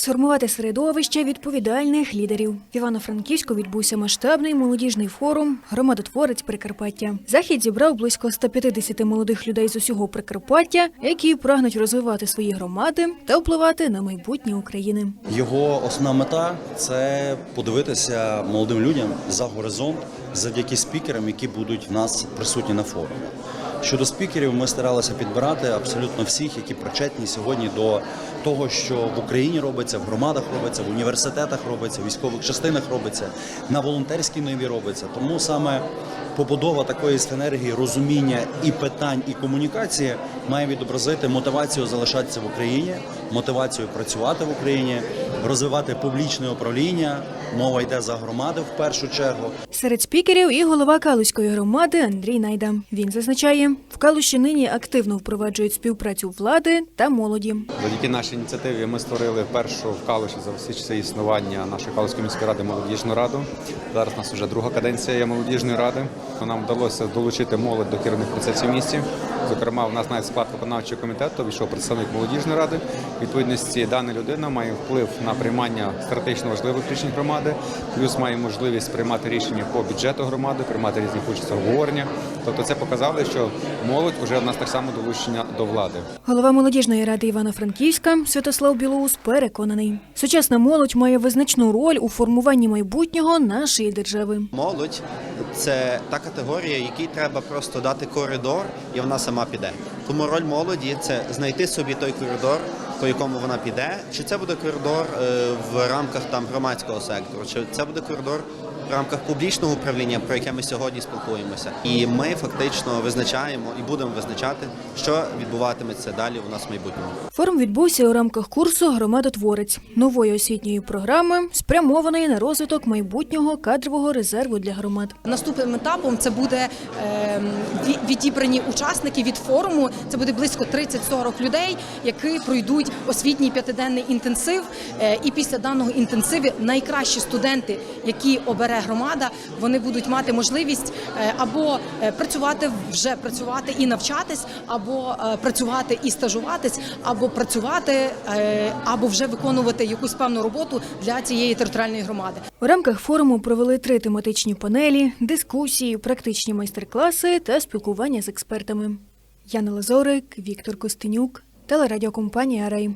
Сформувати середовище відповідальних лідерів. В Івано-Франківську відбувся масштабний молодіжний форум Громадотворець Прикарпаття. Захід зібрав близько 150 молодих людей з усього Прикарпаття, які прагнуть розвивати свої громади та впливати на майбутнє України. Його основна мета це подивитися молодим людям за горизонт завдяки спікерам, які будуть в нас присутні на форумі. Щодо спікерів, ми старалися підбирати абсолютно всіх, які причетні сьогодні до того, що в Україні робиться, в громадах робиться, в університетах робиться, в військових частинах робиться, на волонтерській ниві робиться. Тому саме побудова такої синергії, розуміння і питань, і комунікації має відобразити мотивацію залишатися в Україні, мотивацію працювати в Україні, розвивати публічне управління. Мова йде за громади в першу чергу. Серед спікерів і голова Калуської громади Андрій Найда. Він зазначає, в Калуші нині активно впроваджують співпрацю влади та молоді. Завдяки нашій ініціативі ми створили першу в Калуші за всі часи існування нашої Калуської міської ради молодіжну раду. Зараз у нас вже друга каденція є молодіжної ради. То нам вдалося долучити молодь до керівних процесів в місті. Зокрема, у нас навіть склад виконавчого комітету війшов представник молодіжної ради. Відповідності дана людина має вплив на приймання стратегічно важливих рішень громади, плюс має можливість приймати рішення по бюджету громади, приймати різні участь обговорення. Тобто це показало, що молодь вже в нас так само долучення до влади. Голова молодіжної ради Івано-Франківська Святослав Білоус переконаний, сучасна молодь має визначну роль у формуванні майбутнього нашої держави. Молодь це та категорія, якій треба просто дати коридор, і вона сама піде. Тому роль молоді це знайти собі той коридор, по якому вона піде. Чи це буде коридор е, в рамках там громадського сектору, чи це буде коридор в рамках публічного управління, про яке ми сьогодні спілкуємося. І ми фактично визначаємо і будемо визначати, що відбуватиметься далі у нас в майбутньому. Форум відбувся у рамках курсу Громадотворець нової освітньої програми, спрямованої на розвиток майбутнього кадрового резерву для громад. Наступним етапом це буде е, ві- відібрані учасники від форуму. Це буде близько 30-40 людей, які пройдуть освітній п'ятиденний інтенсив. Е, і після даного інтенсиву найкращі студенти, які обере громада, вони будуть мати можливість е, або е, працювати вже працювати і навчатись, або працювати і стажуватись, або працювати, або вже виконувати якусь певну роботу для цієї територіальної громади. У рамках форуму провели три тематичні панелі, дискусії, практичні майстер-класи та спілкування з експертами. Яна Лазорик, Віктор Костенюк, телерадіокомпанія Рей.